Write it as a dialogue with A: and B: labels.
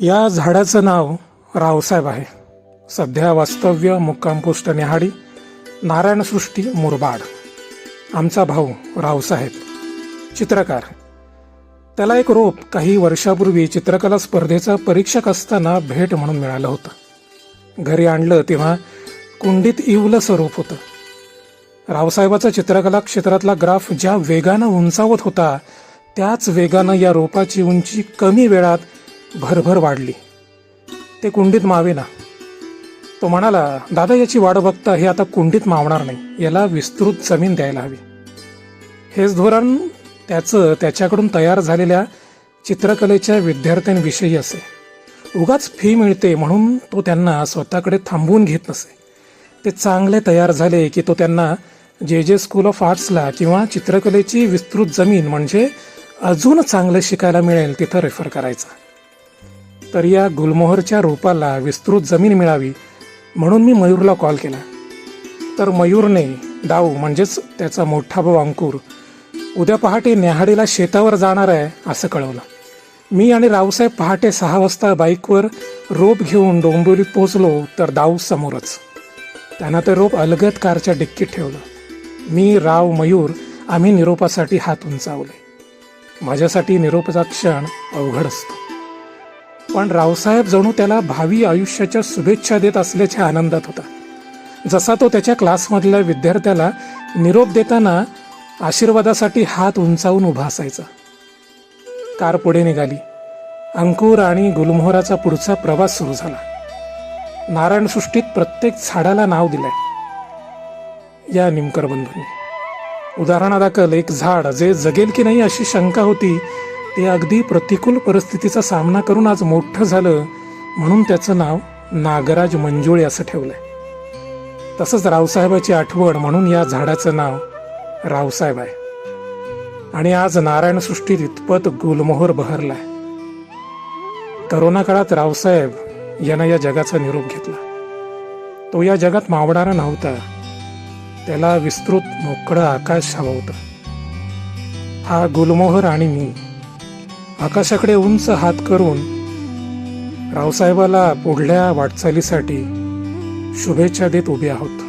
A: या झाडाचं नाव रावसाहेब आहे. सध्या वास्तव्य मुक्काम पोस्ट न्याहाडी नारायणसृष्टी मुरबाड. आमचा भाऊ रावसाहेब. चित्रकार. त्याला एक रोप काही वर्षापूर्वी चित्रकला स्पर्धेचा परीक्षक असताना भेट म्हणून मिळालं होतं. घरी आणलं तेव्हा कुंडीत इवलं रोप होतं. रावसाहेबाचा चित्रकला क्षेत्रातला ग्राफ ज्या वेगानं उंचावत होता त्याच वेगानं या रोपाची उंची कमी वेळात भरभर वाढली. ते कुंडीत मावेना तो म्हणाला दादा याची वाढ बघता हे आता कुंडीत मावणार नाही. याला विस्तृत जमीन द्यायला हवी. हेच धोरण त्याचं त्याच्याकडून तयार झालेल्या चित्रकलेच्या विद्यार्थ्यांविषयी असे. उगाच फी मिळते म्हणून तो त्यांना स्वतःकडे थांबवून घेत नसे. ते चांगले तयार झाले की तो त्यांना जे जे स्कूल ऑफ आर्ट्सला किंवा चित्रकलेची विस्तृत जमीन म्हणजे अजून चांगलं शिकायला मिळेल तिथं रेफर करायचा. तर या गुलमोहरच्या रोपाला विस्तृत जमीन मिळावी म्हणून मी मयूरला कॉल केला. तर मयूरने डाऊ म्हणजेच त्याचा मोठा भाऊ अंकुर उद्या पहाटे न्याहाडीला शेतावर जाणार आहे असं कळवलं. मी आणि रावसाहेब पहाटे सहा वाजता बाईकवर रोप घेऊन डोंबिवलीत पोचलो तर दाऊ समोरच. त्यानं ते रोप अलगद कारच्या डिक्कीत ठेवलं. मी राव मयूर आम्ही निरोपासाठी हात उंचावले. माझ्यासाठी निरोपाचा क्षण अवघड असतो. पण रावसाहेब जणू त्याला भावी आयुष्याच्या शुभेच्छा देत असल्याच्या आनंदात होता. जसा तो त्याच्या क्लासमधल्या विद्यार्थ्याला निरोप देताना आशीर्वादासाठी हात उंचावून उभा असायचा. कार पुढे निघाली. अंकुर आणि गुलमोहराचा पुढचा प्रवास सुरू झाला. नारायण सृष्टीत प्रत्येक झाडाला नाव दिलंय. या निमकर बंधूंनी. उदाहरणादाखल एक झाड जे जगेल की नाही अशी शंका होती ते अगदी प्रतिकूल परिस्थितीचा सामना करून आज मोठं झालं म्हणून त्याचं नाव नागराज मंजुळे असं ठेवलंय. तसंच रावसाहेबाची आठवण म्हणून या झाडाचं नाव रावसाहेब आहे. आणि आज नारायण सृष्टीत इतपत गुलमोहर बहरलाय. करोना काळात रावसाहेब यानं या जगाचा निरोप घेतला. तो या जगात मावणारा नव्हता. त्याला विस्तृत मोकळं आकाश हवं होतं. हा गुलमोहर आणि मी आकाशाकडे उंच हात करून रावसाहेबाला पुढल्या वाटचालीसाठी शुभेच्छा देत उभे आहोत.